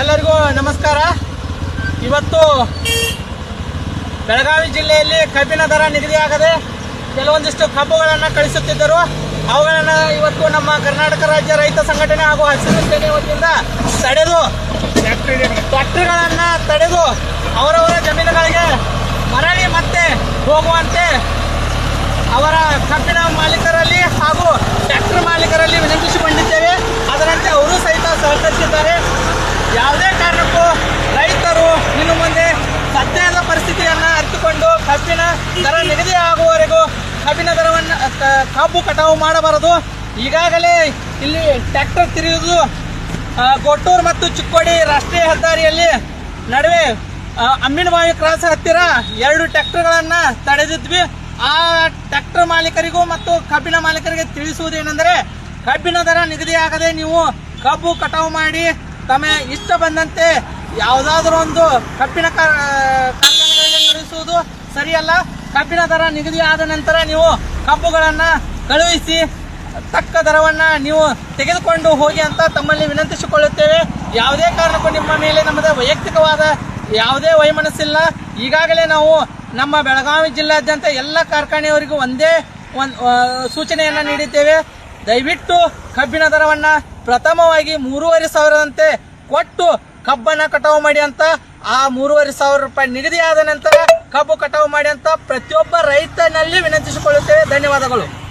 ಎಲ್ಲರಿಗೂ ನಮಸ್ಕಾರ. ಇವತ್ತು ಬೆಳಗಾವಿ ಜಿಲ್ಲೆಯಲ್ಲಿ ಕಬ್ಬಿನ ದರ ನಿಗದಿಯಾಗದೆ ಕೆಲವೊಂದಿಷ್ಟು ಕಬ್ಬುಗಳನ್ನು ಕಳಿಸುತ್ತಿದ್ದರು. ಅವುಗಳನ್ನು ಇವತ್ತು ನಮ್ಮ ಕರ್ನಾಟಕ ರಾಜ್ಯ ರೈತ ಸಂಘಟನೆ ಹಾಗೂ ಹಸಿರು ಸೇನೆ ವತಿಯಿಂದ ತಡೆದು ಫ್ಯಾಕ್ಟ್ರಿಗಳನ್ನು ತಡೆದು ಅವರವರ ಜಮೀನುಗಳಿಗೆ ಮರಳಿ ಮತ್ತೆ ಹೋಗುವಂತೆ ಅವರ ಕಬ್ಬಿನ ಮಾಲೀಕರಲ್ಲಿ ಹಾಗೂ ಟ್ರ್ಯಾಕ್ಟರ್ ಮಾಲೀಕರಲ್ಲಿ ವಿನಂತಿಸಿಕೊಂಡಿದ್ದೇವೆ ಅದರಂತೆ ಅವರು ಸಹಿತ ಸಹಕರಿಸಿದ್ದಾರೆ ಯಾವುದೇ ಕಾರಣಕ್ಕೂ ರೈತರು ಇನ್ನು ಮುಂದೆ ಸದ್ಯದ ಪರಿಸ್ಥಿತಿಯನ್ನು ಅರಿತುಕೊಂಡು ಕಬ್ಬಿನ ದರ ನಿಗದಿ ಆಗುವವರೆಗೂ ಕಬ್ಬಿನ ದರವನ್ನು ಕಬ್ಬು ಕಟಾವು ಮಾಡಬಾರದು. ಈಗಾಗಲೇ ಇಲ್ಲಿ ಟ್ರ್ಯಾಕ್ಟರ್ ತಿರುಗುವುದು ಕೊಟ್ಟೂರು ಮತ್ತು ಚಿಕ್ಕೋಡಿ ರಾಷ್ಟ್ರೀಯ ಹೆದ್ದಾರಿಯಲ್ಲಿ ನಡುವೆ ಅಮ್ಮಿನಬಾವಿ ಕ್ರಾಸ್ ಹತ್ತಿರ ಎರಡು ಟ್ರ್ಯಾಕ್ಟರ್ಗಳನ್ನು ತಡೆದಿದ್ವಿ. ಆ ಟ್ರ್ಯಾಕ್ಟರ್ ಮಾಲೀಕರಿಗೂ ಮತ್ತು ಕಬ್ಬಿನ ಮಾಲೀಕರಿಗೆ ತಿಳಿಸುವುದೇನೆಂದರೆ ಕಬ್ಬಿನ ದರ ನಿಗದಿಯಾಗದೆ ನೀವು ಕಬ್ಬು ಕಟಾವು ಮಾಡಿ ತಮ್ಮ ಇಷ್ಟ ಬಂದಂತೆ ಯಾವುದಾದ್ರೂ ಒಂದು ಕಬ್ಬಿನ ಕಳುಹಿಸುವುದು ಸರಿಯಲ್ಲ. ಕಬ್ಬಿನ ದರ ನಿಗದಿ ಆದ ನಂತರ ನೀವು ಕಬ್ಬುಗಳನ್ನು ಕಳುಹಿಸಿ, ತಕ್ಕ ದರವನ್ನ ನೀವು ತೆಗೆದುಕೊಂಡು ಹೋಗಿ ಅಂತ ತಮ್ಮಲ್ಲಿ ವಿನಂತಿಸಿಕೊಳ್ಳುತ್ತೇವೆ. ಯಾವುದೇ ಕಾರಣಕ್ಕೂ ನಿಮ್ಮ ಮೇಲೆ ನಮ್ಮದ ವೈಯಕ್ತಿಕವಾದ ಯಾವುದೇ ವೈಮನಸ್ಸಿಲ್ಲ. ಈಗಾಗಲೇ ನಾವು ನಮ್ಮ ಬೆಳಗಾವಿ ಜಿಲ್ಲಾದ್ಯಂತ ಎಲ್ಲ ಕಾರ್ಖಾನೆಯವರಿಗೂ ಒಂದೇ ಒಂದು ಸೂಚನೆಯನ್ನು ನೀಡಿದ್ದೇವೆ. ದಯವಿಟ್ಟು ಕಬ್ಬಿನ ದರವನ್ನು ಪ್ರಥಮವಾಗಿ ಮೂರುವರೆ ಸಾವಿರದಂತೆ ಕೊಟ್ಟು ಕಬ್ಬನ್ನು ಕಟಾವು ಮಾಡಿ ಅಂತ ಆ ಮೂರುವರೆ ಸಾವಿರ ರೂಪಾಯಿ ನಿಗದಿಯಾದ ನಂತರ ಕಬ್ಬು ಕಟಾವು ಮಾಡಿ ಅಂತ ಪ್ರತಿಯೊಬ್ಬ ರೈತನಲ್ಲಿ ವಿನಂತಿಸಿಕೊಳ್ಳುತ್ತೇವೆ. ಧನ್ಯವಾದಗಳು.